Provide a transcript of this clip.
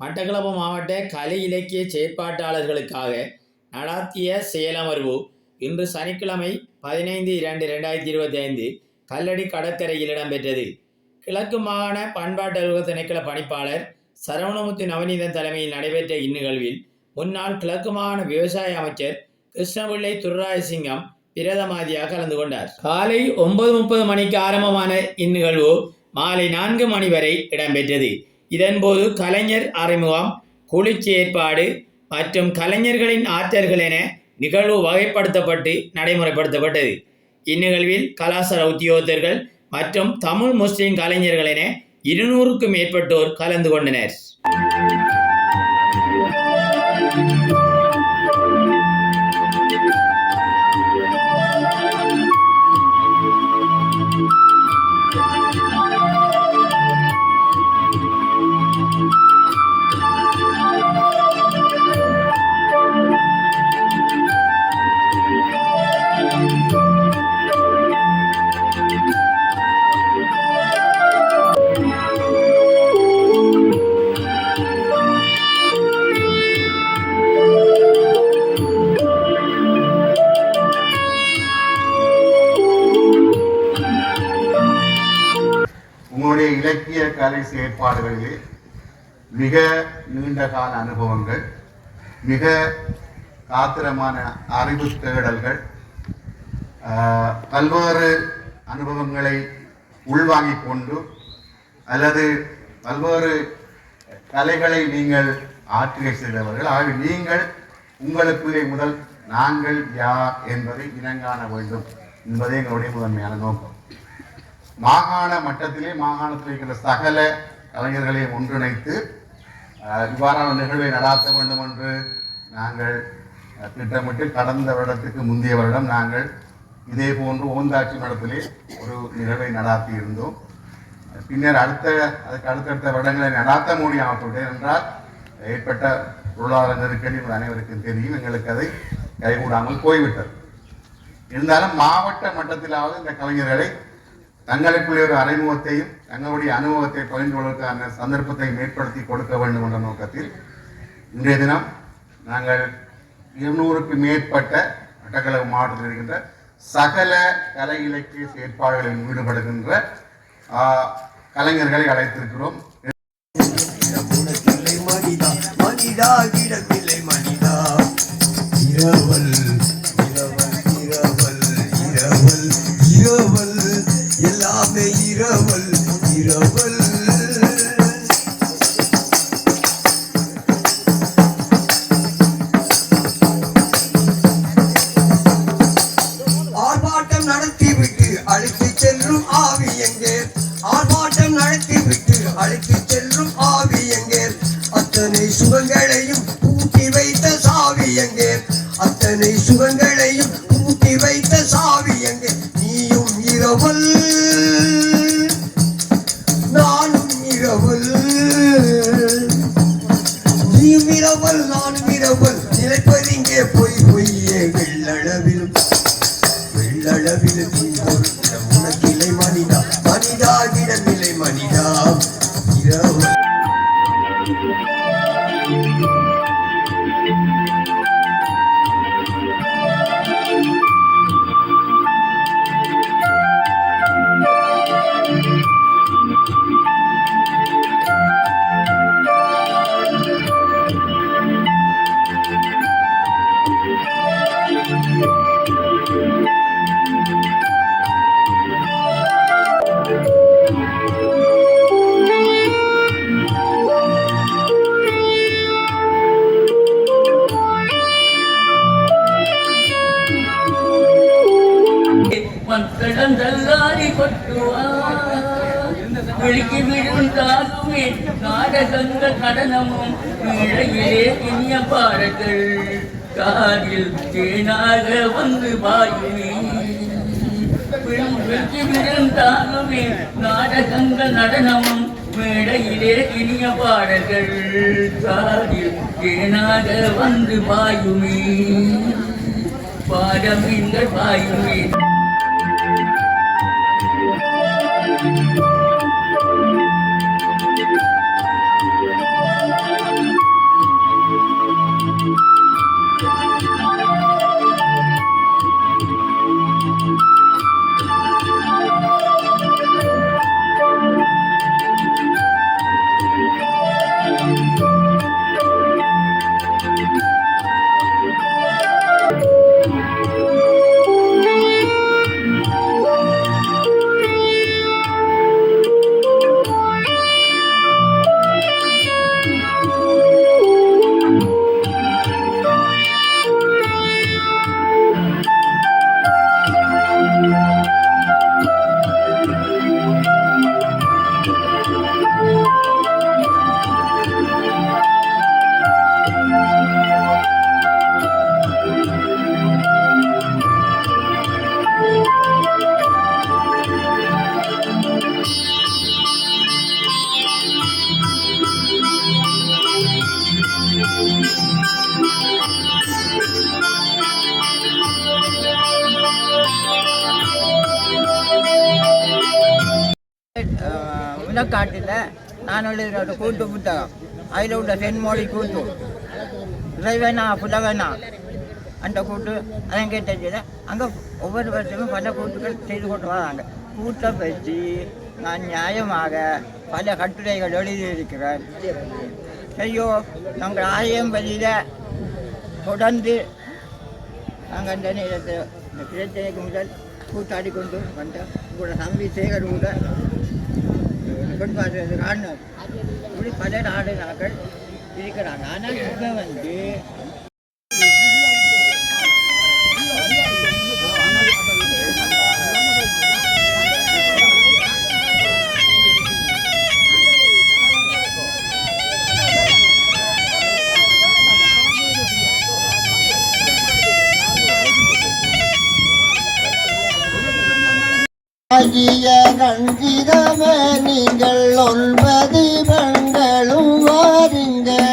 மட்டக்களப்பு மாவட்ட கலை இலக்கிய செயற்பாட்டாளர்களுக்காக நடாத்திய செயலமர்வு இன்று சனிக்கிழமை பதினைந்து இரண்டு ரெண்டாயிரத்தி இருபத்தி ஐந்து கல்லடி கடற்கரையில் இடம்பெற்றது. கிழக்கு மாகாண பண்பாட்டு அலுவலக திணைக்கள பணிப்பாளர் சரவணமுத்து நவநீதன் தலைமையில் நடைபெற்ற இந்நிகழ்வில் முன்னாள் கிழக்கு மாகாண விவசாய அமைச்சர் கிருஷ்ணபிள்ளை துர்ராயசிங்கம் பிரதமாதியாக கலந்து கொண்டார். காலை ஒன்பது முப்பது மணிக்கு ஆரம்பமான இந்நிகழ்வு மாலை நான்கு மணி வரை இடம்பெற்றது. இதன்போது கலைஞர் அறிமுகம் குளிர்ச்சி ஏற்பாடு மற்றும் கலைஞர்களின் ஆற்றல்கள் என நிகழ்வு வகைப்படுத்தப்பட்டு நடைமுறைப்படுத்தப்பட்டது. இந்நிகழ்வில் கலாசார உத்தியோகத்தர்கள் மற்றும் தமிழ் முஸ்லிம் கலைஞர்கள் என இருநூறுக்கும் மேற்பட்டோர் கலந்து கொண்டனர். கலை செயற்பாடுகளிலே மிக நீண்ட கால அனுபவங்கள் மிக காத்திரமான அறிவு தேடல்கள் ஆஹ், பல்வேறு அனுபவங்களை உள்வாங்கிக் கொண்டு அல்லது பல்வேறு கலைகளை நீங்கள் ஆற்றிய செய்தவர்கள் ஆகவே நீங்கள் உங்களுக்குள்ளே முதல் நாங்கள் யார் என்பதை இனங்காண வேண்டும் என்பதே எங்களுடைய முதன்மையான நோக்கம். மாகாண மட்டத்திலே மாகாணத்தில் இருக்கிற சகல கலைஞர்களை ஒன்றிணைத்து இவ்வாறான நிகழ்வை நடாத்த வேண்டும் என்று நாங்கள் திட்டமிட்டு கடந்த வருடத்துக்கு முந்தைய வருடம் நாங்கள் இதே போன்று ஓந்தாட்சி மடத்திலே ஒரு நிகழ்வை நடாத்தி இருந்தோம். பின்னர் அடுத்த அதுக்கு அடுத்தடுத்த வருடங்களை நடாத்த முடியாமல் போட்டேன் என்றால் ஏற்பட்ட பொருளாதார நெருக்கடி அனைவருக்கும் தெரியும் எங்களுக்கு அதை கைகூடாமல் போய்விட்டது. இருந்தாலும் மாவட்ட மட்டத்திலாவது இந்த கலைஞர்களை தங்களுக்குள்ளே ஒரு அறிமுகத்தையும் தங்களுடைய அனுபவத்தை பகிர்ந்து கொள்வதற்கான சந்தர்ப்பத்தை மேற்படுத்தி கொடுக்க வேண்டும் என்ற நோக்கத்தில் இன்றைய தினம் நாங்கள் இருநூறுக்கு மேற்பட்ட மட்டக்களவு மாவட்டத்தில் இருக்கின்ற சகல கலை இலக்கிய செயற்பாடுகளில் ஈடுபடுகின்ற கலைஞர்களை அழைத்திருக்கிறோம் மனிதா மனிதா மனிதா அத்தனை சுகங்கள் மக்களந்தல்லாரி கொட்டுவா. விழிக்கு விழுந்தாலுமே நாடகங்க கடனமும் இழையிலே இனிய பாடல்கள் காதில் தேனாக வந்து பாயுமே விழிக்கு விழுந்தாலுமே நாடகங்க நடனமும் மேடையிலே இனிய பாடல்கள் காதில் தேனாக வந்து பாயுமே பாடம் பாடமீன்கள் பாயுமே வடக்காட்டில் நான் எழுதின ஒரு கூட்டு புத்தகம். அதில் உள்ள தென்மொழி கூட்டு. இறைவனா புலவனா? அந்த கூட்டு. அதான் கேட்டதில் அங்கே ஒவ்வொரு வருஷமும் பல கூட்டுகள் செய்து கொண்டு வராங்க. கூட்டை பற்றி நான் நியாயமாக பல கட்டுரைகள் எழுதியிருக்கிறேன். ஐயோ நாங்கள் ஆலயம் வழியில் தொடர்ந்து நாங்கள் அந்த நேரத்தில் இந்த பிரச்சனைக்கு முதல் கூட்டாடி கொண்டு வந்தோம் உங்களோட தம்பி சேகர் கூட పెట్టుకో అది రాడినాడు ఇప్పుడు పదిహేడు ఆడేది అక్కడ ఇది ఇక్కడ నాన్న చెప్పేవండి ஆகிய ரஞ்சிதமே நீங்கள் ஒன்பது பெண்களும் வாருங்கள்.